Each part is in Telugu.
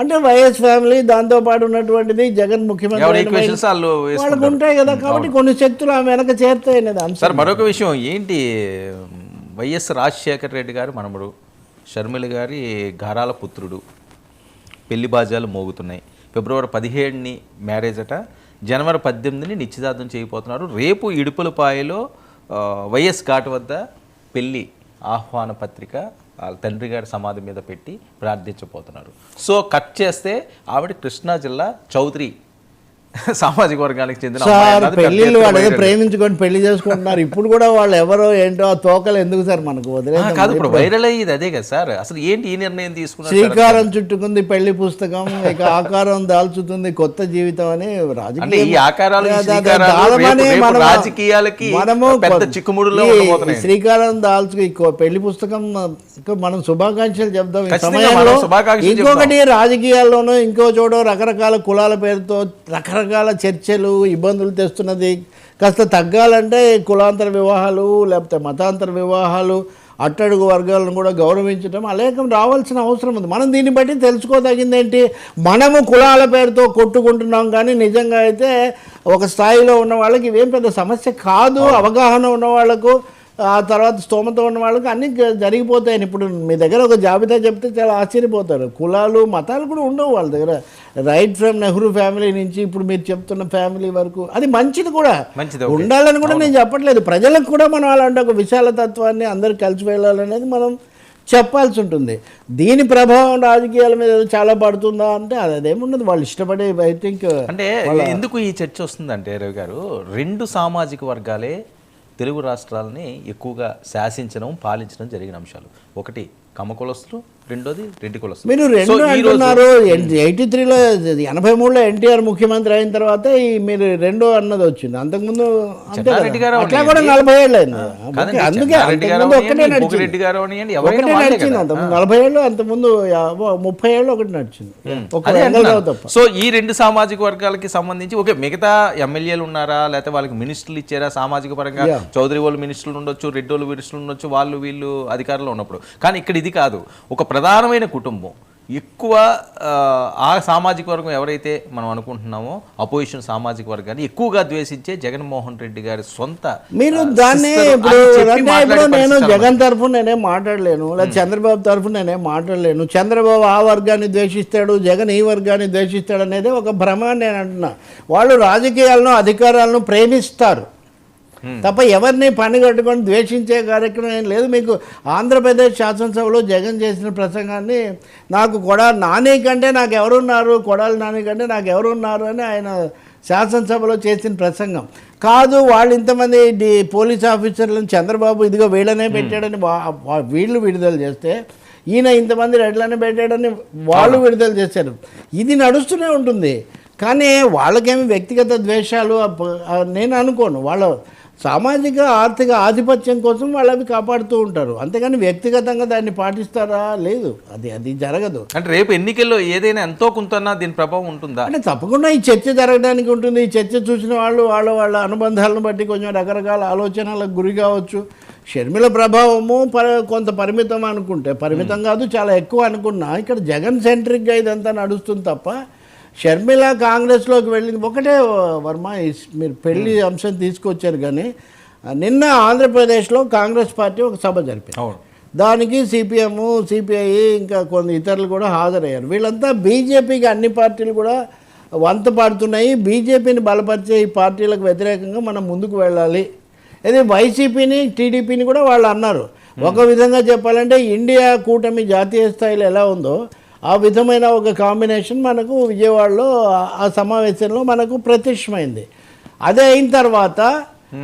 అంటే వైఎస్ ఫ్యామిలీ దాంతో పాటు ఉన్నటువంటిది జగన్ ముఖ్యమంత్రి వాళ్ళకు ఉంటాయి కదా కాబట్టి కొన్ని శక్తులు ఆమె వెనక చేరుతాయి అనేది అంశం. సార్ మరొక విషయం ఏంటి వైఎస్ రాజశేఖర రెడ్డి గారు మనముడు షర్మిల గారి గారాల పుత్రుడు. పెళ్ళి బాజాలు మోగుతున్నాయి. ఫిబ్రవరి పదిహేడుని మ్యారేజ్ అట జనవరి పద్దెనిమిదిని నిశ్చితార్థం చేయబోతున్నారు. రేపు ఇడుపులపాయలో వైఎస్ ఘాట్ వద్ద పెళ్ళి ఆహ్వాన పత్రిక వాళ్ళ తండ్రి గారి సమాధి మీద పెట్టి ప్రార్థించబోతున్నారు. సో కట్ చేస్తే ఆవిడ కృష్ణా జిల్లా చౌదరి. సామాజిక వర్గానికి చెందిన పెళ్ళిళ్ళు వాళ్ళు ప్రేమించుకొని పెళ్ళి చేసుకుంటున్నారు. ఇప్పుడు కూడా వాళ్ళు ఎవరో ఏంటో ఆ తోకలు ఎందుకు సార్ మనకు ఆ, వదిలేదు కాదు ఇప్పుడు వైరల్ అయ్యేది అదే కదా సార్. అసలు ఏంటి ఈ నిర్ణయం తీసుకున్నారు శ్రీకారం చుట్టుకుంది పెళ్ళి పుస్తకం ఇక ఆకారం దాల్చుతుంది కొత్త జీవితం అని రాజకీయ. ఈ ఆకారాలు రాజకీయాలకి మనము పెద్ద చిక్కుముడులో. శ్రీకారం దాల్చు పెళ్ళి పుస్తకం మనం శుభాకాంక్షలు చెప్దాం. సమయంలో ఇంకొకటి రాజకీయాల్లోనూ ఇంకో చోట రకరకాల కులాల పేరుతో రకరకాల చర్చలు ఇబ్బందులు తెస్తున్నది. కాస్త తగ్గాలంటే కులాంతర వివాహాలు లేకపోతే మతాంతర వివాహాలు అట్టడుగు వర్గాలను కూడా గౌరవించడం అలేకం రావాల్సిన అవసరం ఉంది. మనం దీన్ని బట్టి తెలుసుకోదగింది ఏంటి మనము కులాల పేరుతో కొట్టుకుంటున్నాం కానీ నిజంగా అయితే ఒక స్థాయిలో ఉన్న వాళ్ళకి ఇవేం పెద్ద సమస్య కాదు అవగాహన ఉన్న వాళ్ళకు ఆ తర్వాత స్తోమత ఉన్న వాళ్ళకి అన్నీ జ- జరిగిపోతాయి ఇప్పుడు మీ దగ్గర ఒక జాబితా చెప్తే చాలా ఆశ్చర్యపోతారు. కులాలు మతాలు కూడా ఉండవు వాళ్ళ దగ్గర. రైట్ ఫ్రమ్ నెహ్రూ ఫ్యామిలీ నుంచి ఇప్పుడు మీరు చెప్తున్న ఫ్యామిలీ వరకు అది మంచిది కూడా. ఉండాలని కూడా నేను చెప్పట్లేదు. ప్రజలకు కూడా మనం అలాంటి ఒక విశాల తత్వాన్ని అందరు కలిసి వెళ్ళాలనేది మనం చెప్పాల్సి ఉంటుంది. దీని ప్రభావం రాజకీయాల మీద చాలా పడుతుందా అంటే అది అదేముండదు వాళ్ళు ఇష్టపడే ఐ థింక్ అంటే ఎందుకు ఈ చర్చ వస్తుందంటే రవి గారు రెండు సామాజిక వర్గాలే తెలుగు రాష్ట్రాలని ఎక్కువగా శాసించడం పాలించడం జరిగిన అంశాలు. ఒకటి కమకులస్తులు రెండోది రెడ్డి కులస్తులు మీరు రెండు అంటున్నారు. ఎయిటీ త్రీలో ఎనభై మూడులో ఎన్టీఆర్ ముఖ్యమంత్రి అయిన తర్వాత ఈ మీరు రెండో అన్నది వచ్చింది. అంతకుముందు అట్లా. కూడా నలభై ఏళ్ళు అయింది అందుకే అంతకుముందు ఒక్కటే నడిచింది. ఒకటే నడిచింది కదా. అంత నలభై ఏళ్ళు అంతకుముందు ముప్పై ఏళ్ళు ఒకటి నడిచింది. సో ఈ రెండు సామాజిక వర్గాలకి సంబంధించి ఓకే మిగతా ఎమ్మెల్యేలు ఉన్నారా? లేకపోతే వాళ్ళకి మినిస్టర్లు ఇచ్చారా? సామాజిక పరంగా. చౌదరి వాళ్ళు మినిస్టర్లు ఉండొచ్చు రెడ్డి వాళ్ళు మినిస్టర్లు ఉండొచ్చు వాళ్ళు వీళ్ళు అధికారంలో ఉన్నప్పుడు. కానీ ఇక్కడ ఇది కాదు. ఒక ప్రధానమైన కుటుంబం. ఎక్కువ ఆ, సామాజిక వర్గం ఎవరైతే మనం అనుకుంటున్నామో అపోజిషన్ సామాజిక వర్గాన్ని ఎక్కువగా ద్వేషించే జగన్మోహన్ రెడ్డి గారి సొంత మీరు దాన్ని ఇప్పుడు నేను జగన్ తరఫున నేనేం మాట్లాడలేను లేదా చంద్రబాబు తరఫున నేనేం మాట్లాడలేను చంద్రబాబు ఆ వర్గాన్ని ద్వేషిస్తాడు జగన్ ఈ వర్గాన్ని ద్వేషిస్తాడు అనేది ఒక భ్రమ నేను అంటున్నా. వాళ్ళు రాజకీయాలను అధికారాలను ప్రేమిస్తారు. తప్ప ఎవరిని పని కట్టుకొని ద్వేషించే కార్యక్రమం ఏం లేదు. మీకు ఆంధ్రప్రదేశ్ శాసనసభలో జగన్ చేసిన ప్రసంగాన్ని నాకు కొడా నాని కంటే నాకు ఎవరున్నారు కొడాలి నాని కంటే నాకు ఎవరున్నారు అని ఆయన శాసనసభలో చేసిన ప్రసంగం. కాదు వాళ్ళు ఇంతమంది డి పోలీస్ ఆఫీసర్లను చంద్రబాబు ఇదిగో వీళ్ళనే పెట్టాడని వా- వా- వీళ్ళు విడుదల చేస్తే ఈయన ఇంతమంది రెడ్లనే పెట్టాడని వాళ్ళు విడుదల చేశారు. ఇది నడుస్తూనే ఉంటుంది. కానీ వాళ్ళకేమి వ్యక్తిగత ద్వేషాలు నేను అనుకోను. వాళ్ళ సామాజిక ఆర్థిక ఆధిపత్యం కోసం వాళ్ళు అవి కాపాడుతూ ఉంటారు. అంతేగాని వ్యక్తిగతంగా దాన్ని పాటిస్తారా? లేదు. అది అది జరగదు. అంటే రేపు ఎన్నికల్లో ఏదైనా ఎంతో కొంత దీని ప్రభావం ఉంటుందా? అంటే తప్పకుండా ఈ చర్చ జరగడానికి ఉంటుంది. ఈ చర్చ చూసిన వాళ్ళు వాళ్ళ వాళ్ళ అనుబంధాలను బట్టి కొంచెం రకరకాల ఆలోచనలకు గురి కావచ్చు. షర్మిల ప్రభావము పర కొంత పరిమితం అనుకుంటే పరిమితం కాదు చాలా ఎక్కువ అనుకున్నా. ఇక్కడ జగన్ సెంట్రిక్గా ఇదంతా నడుస్తుంది తప్ప షర్మిల కాంగ్రెస్లోకి వెళ్ళింది. ఒకటే వర్మ మీరు పెళ్ళి అంశం తీసుకొచ్చారు కానీ నిన్న ఆంధ్రప్రదేశ్లో కాంగ్రెస్ పార్టీ ఒక సభ జరిపింది దానికి సిపిఎం సిపిఐ ఇంకా కొన్ని ఇతరులు కూడా హాజరయ్యారు. వీళ్ళంతా బీజేపీకి అన్ని పార్టీలు కూడా వంత పాడుతున్నాయి. బీజేపీని బలపరిచే ఈ పార్టీలకు వ్యతిరేకంగా మనం ముందుకు వెళ్ళాలి. ఇది వైసీపీని టీడీపీని కూడా వాళ్ళు అన్నారు. ఒక విధంగా చెప్పాలంటే ఇండియా కూటమి జాతీయ స్థాయిలో ఎలా ఉందో ఆ విధమైన ఒక కాంబినేషన్ మనకు విజయవాడలో ఆ- సమావేశంలో మనకు ప్రత్యక్షమైంది అదే అయిన తర్వాత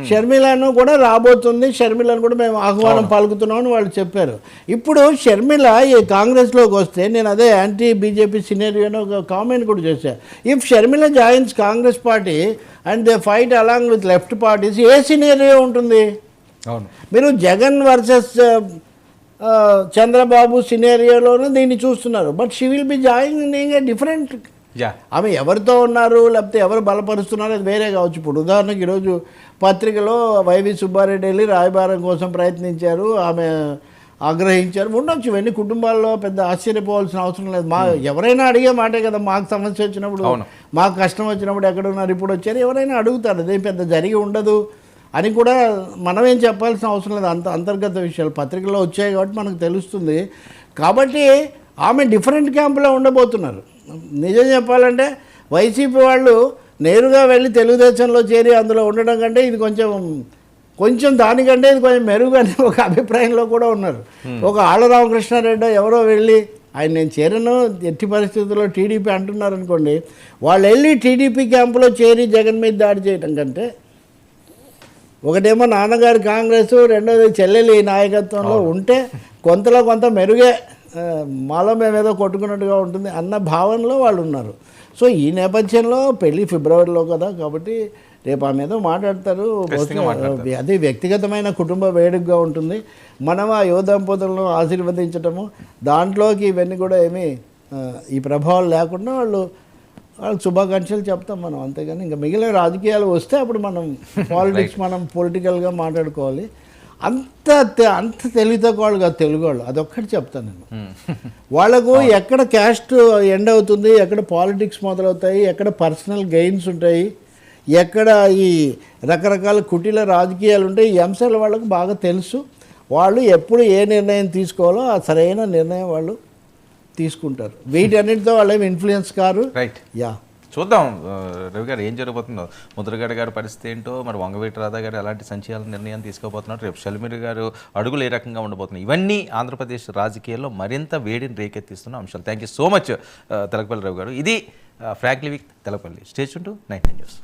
షర్మిలను కూడా రాబోతుంది. షర్మిలను కూడా మేము ఆహ్వానం పలుకుతున్నామని వాళ్ళు చెప్పారు. ఇప్పుడు షర్మిల ఈ కాంగ్రెస్లోకి వస్తే నేను అదే యాంటీ బీజేపీ సినేరియోని ఒక కామెంట్ కూడా చేశాను if Sharmila joins Congress party and they fight along with left parties a scenario ఉంటుంది? అవును. మీరు జగన్ వర్సెస్ చంద్రబాబు సినేరియోలోనూ దీన్ని చూస్తున్నారు. But she will be joining a different ఆమె ఎవరితో ఉన్నారు లేకపోతే ఎవరు బలపరుస్తున్నారు అది వేరే కావచ్చు. ఇప్పుడు ఉదాహరణకి ఈరోజు పత్రికలో వైవి సుబ్బారెడ్డి వెళ్ళి రాయబారం కోసం ప్రయత్నించారు ఆమె ఆగ్రహించారు. ఉండొచ్చు ఇవన్నీ కుటుంబాల్లో పెద్ద ఆశ్చర్యపోవాల్సిన అవసరం లేదు. మా ఎవరైనా అడిగే మాటే కదా మాకు సమస్య వచ్చినప్పుడు. మాకు కష్టం వచ్చినప్పుడు ఎక్కడున్నారు ఇప్పుడు వచ్చారు ఎవరైనా అడుగుతారు. అదేం పెద్ద జరిగి ఉండదు. అని కూడా మనం ఏం చెప్పాల్సిన అవసరం లేదు. అంత అంతర్గత విషయాలు. పత్రికల్లో వచ్చాయి కాబట్టి మనకు తెలుస్తుంది. కాబట్టి ఆమె డిఫరెంట్ క్యాంపులో ఉండబోతున్నారు. నిజం చెప్పాలంటే వైసీపీ వాళ్ళు నేరుగా వెళ్ళి తెలుగుదేశంలో చేరి అందులో ఉండడం కంటే ఇది కొంచెం కొంచెం దానికంటే ఇది కొంచెం మెరుగు అనే ఒక అభిప్రాయంలో కూడా ఉన్నారు. ఒక ఆళ్ళ రామకృష్ణారెడ్డి ఎవరో వెళ్ళి ఆయన నేను చేరను ఎట్టి పరిస్థితుల్లో టీడీపీ అంటున్నారు అనుకోండి వాళ్ళు వెళ్ళి టీడీపీ క్యాంపులో చేరి జగన్ మీద దాడి చేయడం కంటే ఒకటేమో నాన్నగారు కాంగ్రెస్ రెండోది చెల్లెలి నాయకత్వంలో ఉంటే కొంతలో కొంత మెరుగే మాలో మేమేదో కొట్టుకున్నట్టుగా ఉంటుంది అన్న భావనలో వాళ్ళు ఉన్నారు. సో ఈ నేపథ్యంలో పెళ్ళి ఫిబ్రవరిలో కదా కాబట్టి రేపు ఆమె ఏదో మాట్లాడతారు. అది వ్యక్తిగతమైన కుటుంబ వేడుకగా ఉంటుంది. మనం ఆ యువ దంపతులను ఆశీర్వదించటము దాంట్లోకి ఇవన్నీ కూడా ఏమీ ఈ ప్రభావం లేకుండా వాళ్ళు వాళ్ళకి శుభాకాంక్షలు చెప్తాం మనం అంతేగాని ఇంకా మిగిలిన రాజకీయాలు వస్తే అప్పుడు మనం పాలిటిక్స్ మనం పొలిటికల్గా మాట్లాడుకోవాలి. అంత అంత తెలివి తక్కువ వాళ్ళు కాదు తెలుగు వాళ్ళు అదొక్కటి చెప్తాను నేను. వాళ్ళకు ఎక్కడ క్యాస్ట్ ఎండ్ అవుతుంది ఎక్కడ పాలిటిక్స్ మొదలవుతాయి ఎక్కడ పర్సనల్ గెయిన్స్ ఉంటాయి ఎక్కడ ఈ రకరకాల కుటీల రాజకీయాలు ఉంటాయి ఈ అంశాలు వాళ్ళకు బాగా తెలుసు. వాళ్ళు ఎప్పుడు ఏ నిర్ణయం తీసుకోవాలో ఆ సరైన నిర్ణయం వాళ్ళు తీసుకుంటారు. వీటన్నిటితో వాళ్ళు ఏమి ఇన్ఫ్లుయెన్స్ కారు? Right yeah. చూద్దాం. రవి గారు ఏం జరగబోతుందో. ముద్రగడ గారి పరిస్థితి ఏంటో మరి వంగవీటి రాధా గారు ఎలాంటి సంచలన నిర్ణయం తీసుకోబోతున్నారు? రేపు షల్మిరి గారు అడుగులు ఏ రకంగా ఉండబోతున్నాయి? ఇవన్నీ ఆంధ్రప్రదేశ్ రాజకీయాల్లో మరింత వేడిని రేకెత్తిస్తున్న అంశాలు. Thank you so much Telakapalli Ravi garu. ఇది frankly with Telakapalli. Stage to nine nine news